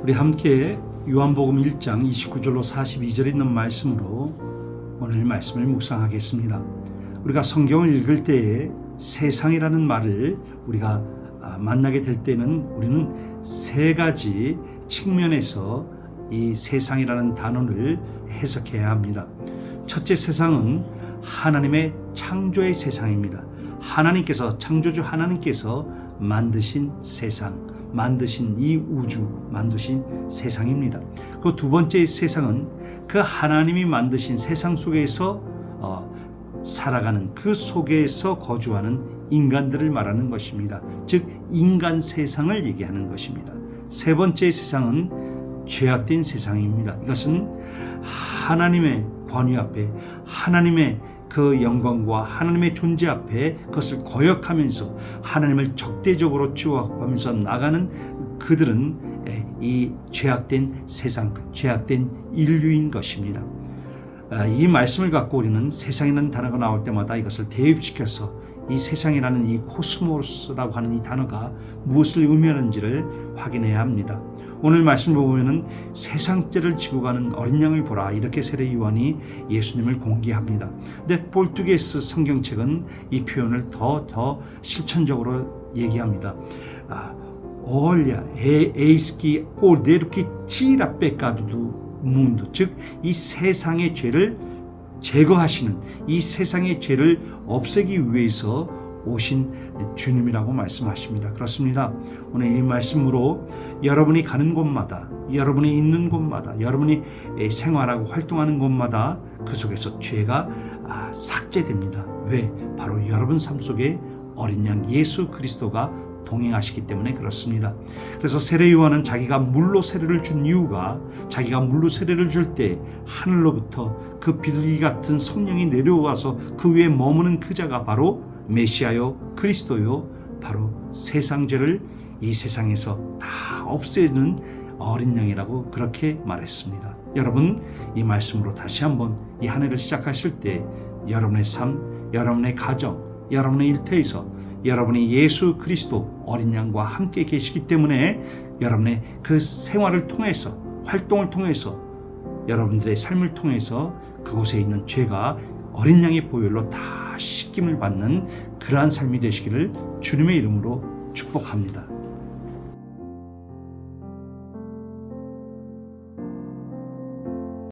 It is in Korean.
우리 함께 요한복음 1장 29절로 42절 있는 말씀으로 오늘 말씀을 묵상하겠습니다. 우리가 성경을 읽을 때에 세상이라는 말을 우리가 아, 만나게 될 때는 우리는 세 가지 측면에서 이 세상이라는 단어를 해석해야 합니다. 첫째 세상은 하나님의 창조의 세상입니다. 하나님께서 창조주 하나님께서 만드신 세상, 만드신 이 우주, 만드신 세상입니다. 그 두 번째 세상은 그 하나님이 만드신 세상 속에서 어, 살아가는 그 속에서 거주하는 인간들을 말하는 것입니다. 즉 인간 세상을 얘기하는 것입니다. 세 번째 세상은 죄악된 세상입니다. 이것은 하나님의 권위 앞에 하나님의 그 영광과 하나님의 존재 앞에 그것을 거역하면서 하나님을 적대적으로 취급하면서 나가는 그들은 이 죄악된 세상, 죄악된 인류인 것입니다. 아, 이 말씀을 갖고 우리는 세상이라는 단어가 나올 때마다 이것을 대입시켜서 이 세상이라는 이 코스모스라고 하는 이 단어가 무엇을 의미하는지를 확인해야 합니다. 오늘 말씀을 보면은 세상죄를 지고 가는 어린 양을 보라 이렇게 세례 요한이 예수님을 공개합니다. 근데 볼투게스 성경책은 이 표현을 더더 실천적으로 얘기합니다. 아, olha, eis que cordeiro. 즉, 이 세상의 죄를 제거하시는 이 세상의 죄를 없애기 위해서 오신 주님이라고 말씀하십니다. 그렇습니다. 오늘 이 말씀으로 여러분이 가는 곳마다, 여러분이 있는 곳마다, 여러분이 생활하고 활동하는 곳마다 그 속에서 죄가 아, 삭제됩니다. 왜? 바로 여러분 삶 속에 어린 양 예수 그리스도가 동행하시기 때문에 그렇습니다. 그래서 세례 요한은 자기가 물로 세례를 준 이유가 자기가 물로 세례를 줄 때 하늘로부터 그 비둘기 같은 성령이 내려와서 그 위에 머무는 그 자가 바로 메시아요 그리스도요 바로 세상 죄를 이 세상에서 다 없애는 어린 양이라고 그렇게 말했습니다. 여러분 이 말씀으로 다시 한번 이 한 해를 시작하실 때 여러분의 삶, 여러분의 가정, 여러분의 일터에서 여러분이 예수 그리스도 어린 양과 함께 계시기 때문에 여러분의 그 생활을 통해서 활동을 통해서 여러분들의 삶을 통해서 그곳에 있는 죄가 어린 양의 보혈로 다 씻김을 받는 그러한 삶이 되시기를 주님의 이름으로 축복합니다.